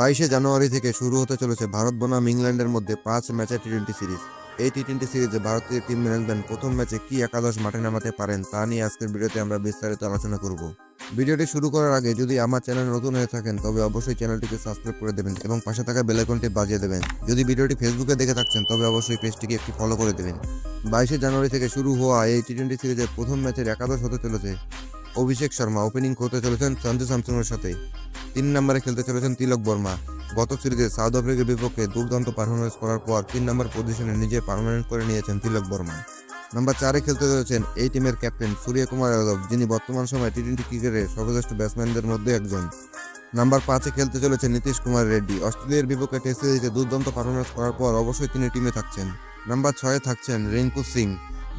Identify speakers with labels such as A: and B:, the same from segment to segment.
A: বাইশে জানুয়ারি থেকে শুরু হতে চলেছে ভারত বনাম ইংল্যান্ডের মধ্যে পাঁচ ম্যাচের টি টোয়েন্টি সিরিজ। এই টি টোয়েন্টি সিরিজে ভারতীয় টিম ম্যানেজমেন্ট প্রথম ম্যাচে কি একাদশ মাঠে নামাতে পারেন তা নিয়ে আজকের ভিডিওতে আমরা বিস্তারিত আলোচনা করব। ভিডিওটি শুরু করার আগে যদি আমার চ্যানেল নতুন হয়ে থাকেন, তবে অবশ্যই চ্যানেলটিকে সাবস্ক্রাইব করে দেবেন এবং পাশে থাকা বেল আইকনটি বাজিয়ে দেবেন। যদি ভিডিওটি ফেসবুকে দেখে থাকছেন, তবে অবশ্যই পেজটিকে একটি ফলো করে দেবেন। বাইশে জানুয়ারি থেকে শুরু হওয়া এই টি টোয়েন্টি সিরিজের প্রথম ম্যাচের একাদশ হতে চলেছে অভিষেক শর্মা ওপেনিং করতে চলেছেন সঞ্জু স্যামসনের সাথে। তিন নম্বরে খেলতে চলেছেন তিলক বর্মা। গত সিরিজে সাউথ আফ্রিকার বিপক্ষে দুর্দান্ত পারফরমেন্স করার পর তিন নম্বর পজিশনে নিজে পারমানেন্ট করে নিয়েছেন তিলক বর্মা। নাম্বার চারে খেলতে চলেছেন এই টিমের ক্যাপ্টেন সূর্য কুমার যাদব, যিনি বর্তমান সময়ে টি টোয়েন্টি ক্রিকেটের সর্বশ্রেষ্ঠ ব্যাটসম্যানদের মধ্যে একজন। নাম্বার পাঁচে খেলতে চলেছেন নীতিশ কুমার রেড্ডি। অস্ট্রেলিয়ার বিপক্ষে টেস্ট সিরিজে দুর্দান্ত পারফরমেন্স করার পর অবশ্যই তিনি টিমে থাকছেন। নাম্বার ছয়ে থাকছেন রিঙ্কু সিং,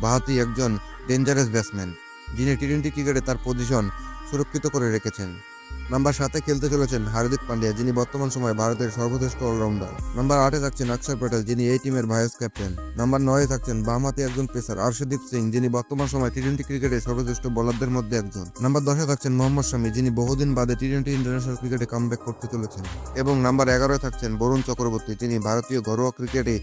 A: বাহাতি একজন ডেঞ্জারাস ব্যাটসম্যান যিনি টি টোয়েন্টি ক্রিকেটে তার পজিশন সুরক্ষিত করে রেখেছেন। নাম্বার সাতে খেলতে চলেছেন হার্দিক পান্ডিয়া, যিনি বর্তমান সময়ে ভারতের সর্বশ্রেষ্ঠ অলরাউন্ডার। নাম্বার আটে থাকছেন অক্ষর প্যাটেল যিনি এই টিমের ভাইস ক্যাপ্টেন। নাম্বার নয়ে থাকছেন বামহাতি একজন পেসার আর্শদীপ সিং, যিনি বর্তমান সময়ে টি টোয়েন্টি ক্রিকেটে সর্বশ্রেষ্ঠ বোলারদের মধ্যে একজন। নাম্বার দশে থাকছেন মোহাম্মদ শামি, যিনি বহুদিন বাদে টি টোয়েন্টি ইন্টারন্যাশনাল ক্রিকেটে কামব্যাক করতে চলেছেন। এবং নাম্বার এগারোয় থাকছেন বরুণ চক্রবর্তী, যিনি ভারতীয় ঘরোয়া ক্রিকেটে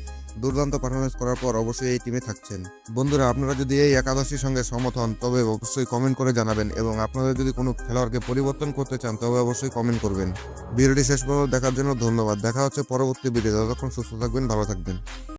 A: দুর্দান্ত পারফরমেন্স করার পর অবশ্যই এই টিমে থাকছেন। বন্ধুরা, আপনারা যদি এই একাদশীর সঙ্গে সমর্থন, তবে অবশ্যই কমেন্ট করে জানাবেন এবং আপনারা যদি কোনো খেলোয়াড়কে পরিবর্তন করতে চান, তবে অবশ্যই কমেন্ট করবেন। ভিডিওটি শেষ পর্যন্ত দেখার জন্য ধন্যবাদ। দেখা হচ্ছে পরবর্তী ভিডিও যতক্ষণ সুস্থ থাকবেন, ভালো থাকবেন।